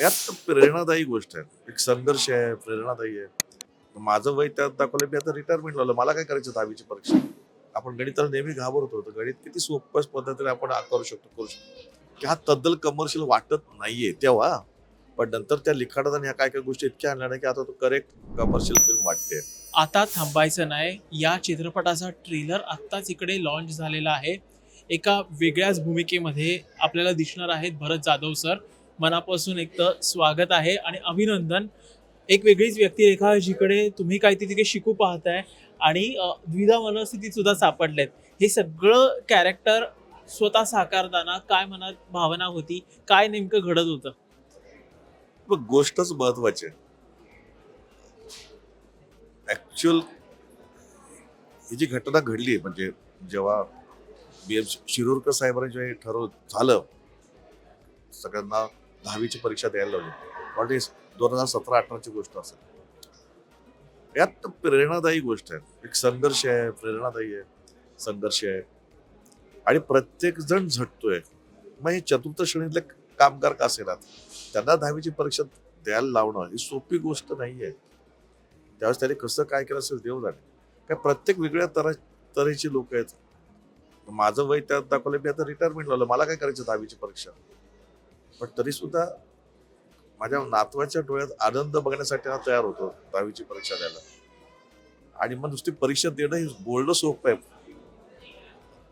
यात प्रेरणादायी गोष्ट आहे. एक संघर्ष आहे प्रेरणादायी आहे. माझं वय त्यात दाखवलं मी आता रिटायरमेंट लावलं मला काय करायचं दहावीची परीक्षा? आपण गणिताला नेहमी घाबरतो तर गणित किती सोप्या पद्धतीने आपण करू शकतो करू शकतो. की हा तद्दल कमर्शियल वाटत नाहीये तेव्हा पण नंतर त्या लिखाणात आणि ह्या काय काय गोष्टी इतक्या आणल्या नाही की आता तो करेक्ट कमर्शियल फिल्म वाटते. आता थांबायचं नाही. या चित्रपटाचा ट्रेलर आत्ताच इकडे लॉन्च झालेला आहे. एका वेगळ्याच भूमिकेमध्ये आपल्याला दिसणार आहेत भरत जाधव सर. मनापासून एक तर स्वागत आहे आणि अभिनंदन. एक वेगळीच व्यक्तिरेखा जिकडे तुम्ही काहीतरी तिथे शिकू पाहताय आणि द्विधा मनस्थितीत सुद्धा सापडलेत. हे सगळं कॅरेक्टर स्वतः साकारताना काय मनात भावना होती? काय नेमकं घडत होतं? पण गोष्टच महत्वाची आहे. ऍक्च्युअल ही जी घटना घडली म्हणजे जेव्हा बी एम शिरूरकर साहेबांनी जे ठरव झालं सगळ्यांना दहावीची परीक्षा द्यायला लावली. पण दोन हजार सतरा अठराची गोष्ट असेल. यात प्रेरणादायी गोष्ट आहे. एक संघर्ष आहे प्रेरणादायी आहे संघर्ष आहे. आणि प्रत्येक जण झटतोय. मग हे चतुर्थ श्रेणीतले कामगार का असेल त्यांना दहावीची परीक्षा द्यायला लावणं ही सोपी गोष्ट नाही आहे त्यावेळेस त्याने कसं काय केलं असेल देव जाणे काय प्रत्येक वेगळ्या तरा तऱ्हेचे लोक आहेत. माझं वय त्यात दाखवलं मी आता रिटायरमेंट लावलं मला काय करायचं दहावीची परीक्षा? पण तरीसुद्धा माझ्या नातवाच्या डोळ्यात आनंद बघण्यासाठी हा तयार होतो दहावीची परीक्षा द्यायला. आणि मग नुसती परीक्षा देणं हे बोलणं सोपं आहे.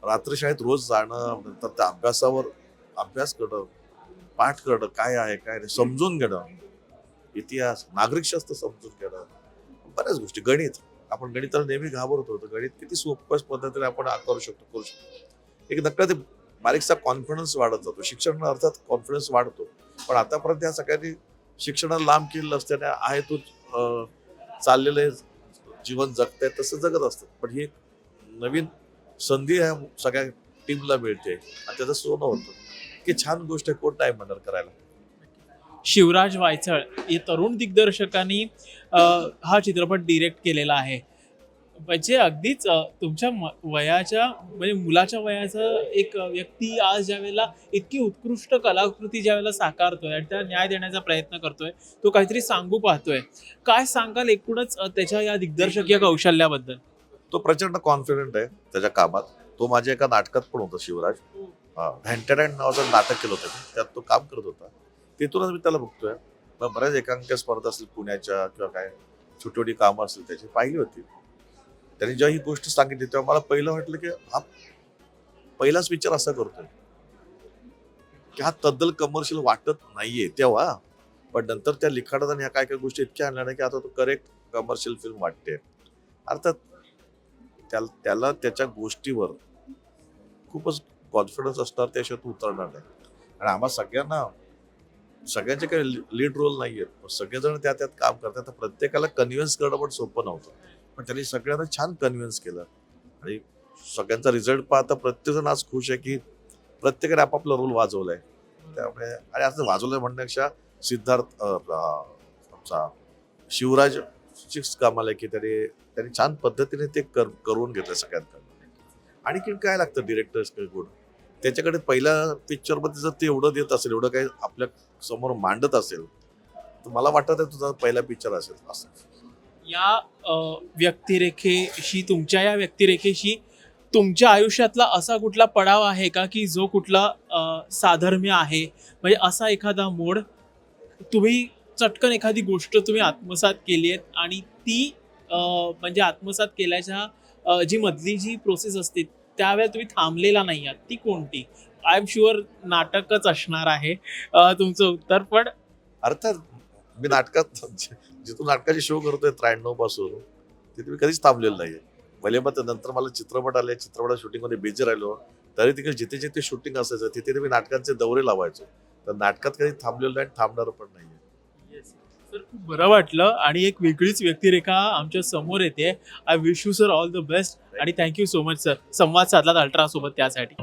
रात्री शाळेत रोज जाणं नंतर त्या अभ्यासावर अभ्यास करणं पाठ करणं काय आहे काय नाही समजून घेणं इतिहास नागरिकशास्त्र समजून घेणं बऱ्याच गोष्टी. गणित आपण गणिताला नेहमी घाबरतो तर गणित किती सोप्या पद्धतीने आपण करू शकतो करू शकतो. एक नक्का ते बारीकसा कॉन्फिडन्स वाढत जातो. शिक्षण अर्थात कॉन्फिडन्स वाढतो. पण आतापर्यंत ह्या सगळ्यांनी शिक्षणाला लांब केलेलं असल्याने आहे तो चाललेलं आहे, जीवन आहे तसं जगत असतं. पण ही नवीन संधी ह्या सगळ्या टीमला मिळते. आणि त्याचं सोनं होतं. की छान गोष्ट आहे कोण नाही म्हणणार करायला. शिवराज वायचळ या तरुण दिग्दर्शकांनी हा चित्रपट डिरेक्ट केलेला आहे. म्हणजे अगदीच तुमच्या वयाच्या म्हणजे मुलाच्या वयाचा एक व्यक्ती आज ज्यावेळेला इतकी उत्कृष्ट कलाकृती ज्यावेळेला साकारतोय आणि त्या न्याय देण्याचा प्रयत्न करतोय तो काहीतरी सांगू पाहतोय. काय सांगाल एकूणच त्याच्या या दिग्दर्शकीय कौशल्याबद्दल? तो प्रचंड कॉन्फिडंट आहे त्याच्या कामात. तो माझ्या एका नाटकात पण होता शिवराज. व्हॅन्टेरँड नावाचं नाटक केलं होतं त्यात तो काम करत होता. तिथूनच मी त्याला बघतोय. बऱ्याच एकांक स्पर्धा असतील पुण्याच्या किंवा काय छोटी छोटी कामं असतील त्याची पाहिली होती. त्यांनी जेव्हा ही गोष्ट सांगितली तेव्हा मला पहिलं वाटलं की हा पहिलाच विचार असा करतोय. की हा तद्दल कमर्शियल वाटत नाहीये तेव्हा पण नंतर त्या लिखाणात आणि ह्या काय काय गोष्टी इतक्या आणल्या नाही की आता तो करेक्ट कमर्शियल फिल्म वाटते. अर्थात त्याला त्याला त्याच्या गोष्टीवर खूपच कॉन्फिडन्स असणार त्याशिवाय तो उतरणार नाही. आणि आम्हा सगळ्यांना सगळ्यांचे काही लीड रोल नाही आहेत पण सगळेजण त्या त्यात काम करतात. तर प्रत्येकाला कन्व्हिन्स करणं पण सोपं नव्हतं. पण त्यांनी सगळ्यांना छान कन्व्हिन्स केलं. आणि सगळ्यांचा रिझल्ट पाहता प्रत्येकजण आज खुश आहे की प्रत्येकाने आपापला रोल वाजवलाय. त्यामुळे आणि असं वाजवलंय म्हणण्यापेक्षा सिद्धार्थ आमचा शिवराज कामाला की त्याने त्यांनी छान पद्धतीने ते कर करून घेतलं सगळ्यांकडून. आणखीन काय लागतं डिरेक्टर्स त्याच्याकडे पहिल्या पिक्चरमध्ये जर ते एवढं देत असेल एवढं काही आपल्यासमोर मांडत असेल तर मला वाटत आहे तुझा पहिला पिक्चर असेल असं. या व्यक्तिरेखेशी तुमच्या या व्यक्तिरेखेशी तुमच्या आयुष्यातला असा कुठला पडाव आहे का की जो कुठला साधर्म्य आहे? म्हणजे असा एखादा मोड तुम्ही चटकन एखादी गोष्ट तुम्ही आत्मसात केली आहे आणि ती म्हणजे आत्मसात केल्याच्या जी मधली जी प्रोसेस असते त्यावेळेला तुम्ही थांबलेला नाही आहात. ती कोणती? आय एम शुअर नाटकच असणार आहे तुमचं उत्तर पण अर्थात मी नाटकात जे- जिथून नाटकाचे शो करतोय त्र्याण्णवपासून तिथे मी कधीच थांबलेलो नाहीये. भले मग नंतर मला चित्रपट आले चित्रपट शूटिंगमध्ये बिझी राहिलो तरी तिकडे जिथे जिथे शूटिंग असायचं तिथे मी नाटकांचे दौरे लावायचो. तर नाटकात कधी थांबलेलो नाही थांबणार पण नाहीये. सर खूप बरं वाटलं आणि एक वेगळीच व्यक्तिरेखा आमच्यासमोर येते. I wish you sir all the best आणि thank you so much sir संवाद साधलात अल्ट्रासोबत त्यासाठी.